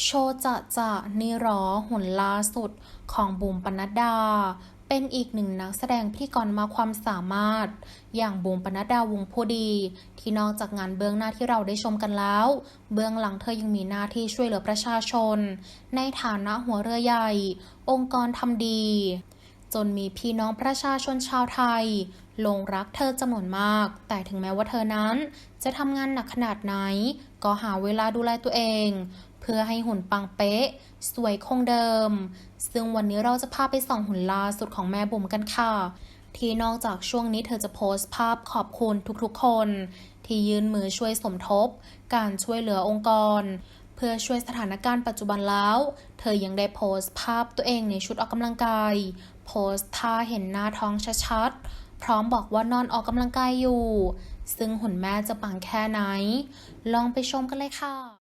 โชจะจะนี่หรอหุ่นล่าสุดของบุ๋มปนัดดา เป็นอีกหนึ่งนักแสดงพิธีกรมาความสามารถ อย่างบุ๋มปนัดดาวงผู้ดี ที่นอกจากงานเบื้องหน้าที่เราได้ชมกันแล้ว เบื้องหลังเธอยังมีหน้าที่ช่วยเหลือประชาชน ในฐานะหัวเรือใหญ่ องค์กรทำดี จนมีพี่น้องประชาชนชาวไทยลงรักเธอจำนวนมาก แต่ถึงแม้ว่าเธอนั้น จะทำงานหนักขนาดไหน ก็หาเวลาดูแลตัวเอง เพื่อให้หุ่นปังเป๊ะ สวยคงเดิม ซึ่งวันนี้เราจะพาไปส่องหุ่นล่าสุดของแม่บุ๋มกันค่ะ ที่นอกจากช่วงนี้เธอจะโพสต์ภาพขอบคุณทุกๆคน ที่ยื่นมือช่วยสมทบ การช่วยเหลือองค์กร พื่อช่วยสถานการณ์ปัจจุบันแล้ว เธอยังได้โพสต์ภาพตัวเองในชุดออกกำลังกาย โพสต์ท่าเห็นหน้าท้องชัดๆ พร้อมบอกว่านอนออกกำลังกายอยู่ ซึ่งหุ่นแม่จะปังแค่ไหน ลองไปชมกันเลยค่ะ